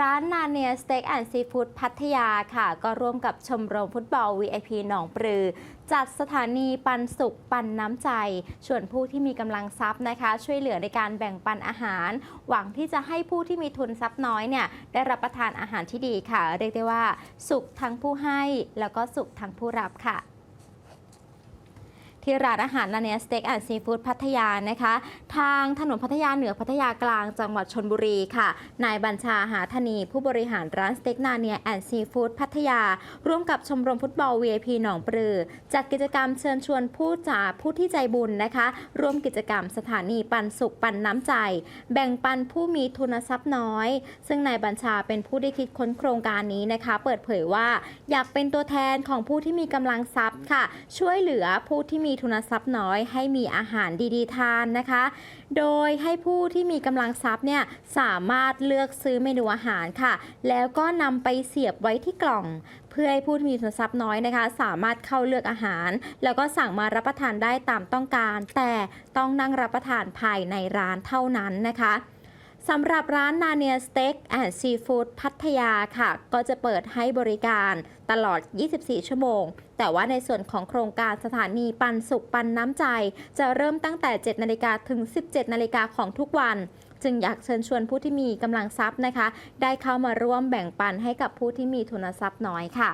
ร้านนาเนียสเต็กแอนด์ซีฟู้ดพัทยาค่ะ ก็ร่วมกับชมรมฟุตบอล VIP หนองปลือ จัดสถานีปันสุขปันน้ำใจ ชวนผู้ที่มีกำลังทรัพย์นะคะ ช่วยเหลือในการแบ่งปันอาหาร หวังที่จะให้ผู้ที่มีทุนทรัพย์น้อยเนี่ยได้รับประทานอาหารที่ดีค่ะ เรียกได้ว่า สุขทั้งผู้ให้แล้วก็สุขทั้งผู้รับค่ะ ที่ร้านอาหารนาเนียสเต็กแอนด์ซีฟู้ดพัทยานะคะ ทางถนนพัทยาเหนือพัทยากลางจังหวัดชนบุรีค่ะ นายบัญชาหาธนีผู้บริหารร้านสเต็กนาเนียแอนด์ซีฟู้ดพัทยา ร่วมกับชมรมฟุตบอล VIP หนองปลือ จัดกิจกรรมเชิญชวนผู้จ่าผู้ที่ใจบุญนะคะ ร่วมกิจกรรมสถานีปันสุขปันน้ำใจ แบ่งปันผู้มีทุนทรัพย์น้อย ซึ่งนายบัญชาเป็นผู้ได้คิดค้นโครงการนี้นะคะ เปิดเผยว่าอยากเป็นตัวแทนของผู้ที่มีกำลังทรัพย์ค่ะ ช่วยเหลือผู้ที่มีีทุนทรัพย์น้อยให้มีอาหารดีๆ ทานนะคะ โดยให้ผู้ที่มีกำลังทรัพย์เนี่ยสามารถเลือกซื้อเมนูอาหารค่ะ แล้วก็นำไปเสียบไว้ที่กล่อง เพื่อให้ผู้ที่มีทุนทรัพย์น้อยนะคะ สามารถเข้าเลือกอาหาร แล้วก็สั่งมารับประทานได้ตามต้องการ แต่ต้องนั่งรับประทานภายในร้านเท่านั้นนะคะ สำหรับร้านนาเนียสเต็กแอนด์ซีฟู้ดพัทยาค่ะ ก็จะเปิดให้บริการตลอด 24 ชั่วโมง แต่ว่าในส่วนของโครงการสถานีปันสุขปันน้ำใจ จะเริ่มตั้งแต่ 7 นาฬิกาถึง 17 นาฬิกาของทุกวัน จึงอยากเชิญชวนผู้ที่มีกำลังทรัพย์นะคะ ได้เข้ามาร่วมแบ่งปันให้กับผู้ที่มีทุนทรัพย์น้อยค่ะ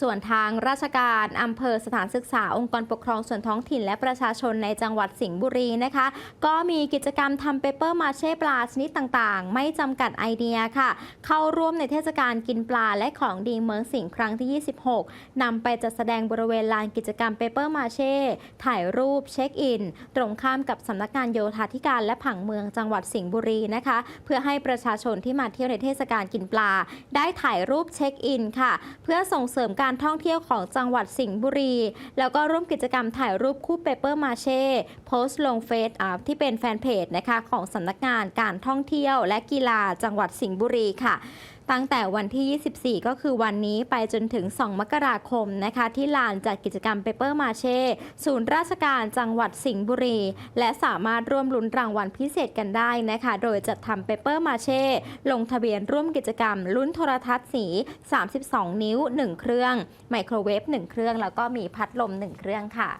ส่วนทางราชการอำเภอสถานศึกษาองค์กรปกครองส่วนท้องถิ่นและประชาชนในจังหวัดสิงห์บุรีนะคะ ก็มีกิจกรรมทำเปเปอร์มาเช่ปลาชนิดต่างๆ ไม่จำกัดไอเดียค่ะ เข้าร่วมในเทศกาลกินปลาและของดีเมืองสิงห์ครั้งที่ 26 นำไปจัดแสดงบริเวณลานกิจกรรมเปเปอร์มาเช่ถ่ายรูปเช็คอิน ตรงข้ามกับสำนักงานโยธาธิการและผังเมืองจังหวัดสิงห์บุรีนะคะ เพื่อให้ประชาชนที่มาเที่ยวในเทศกาลกินปลา ได้ถ่ายรูปเช็คอินค่ะ เพื่อส่งเสริมการการท่องเที่ยวของจังหวัดสิงห์บุรี แล้วก็ร่วมกิจกรรมถ่ายรูปคู่เปเปอร์มาเช่โพสต์ลงเฟซอ่าที่เป็นแฟนเพจนะคะของสำนักงานการท่องเที่ยวและกีฬาจังหวัดสิงห์บุรีค่ะ ตั้งแต่วันที่ 24 ก็คือวันนี้ไปจนถึง 2 มกราคมนะคะ ที่ลานจัดกิจกรรมเปเปอร์มาเช่ศูนย์ราชการจังหวัดสิงห์บุรี และสามารถร่วมลุ้นรางวัลพิเศษกันได้นะคะ โดยจัดทำเปเปอร์มาเช่ลงทะเบียนร่วมกิจกรรม ลุ้นโทรทัศน์สี 32 นิ้ว 1 เครื่อง ไมโครเวฟ 1 เครื่อง แล้วก็มีพัดลม 1 เครื่องค่ะ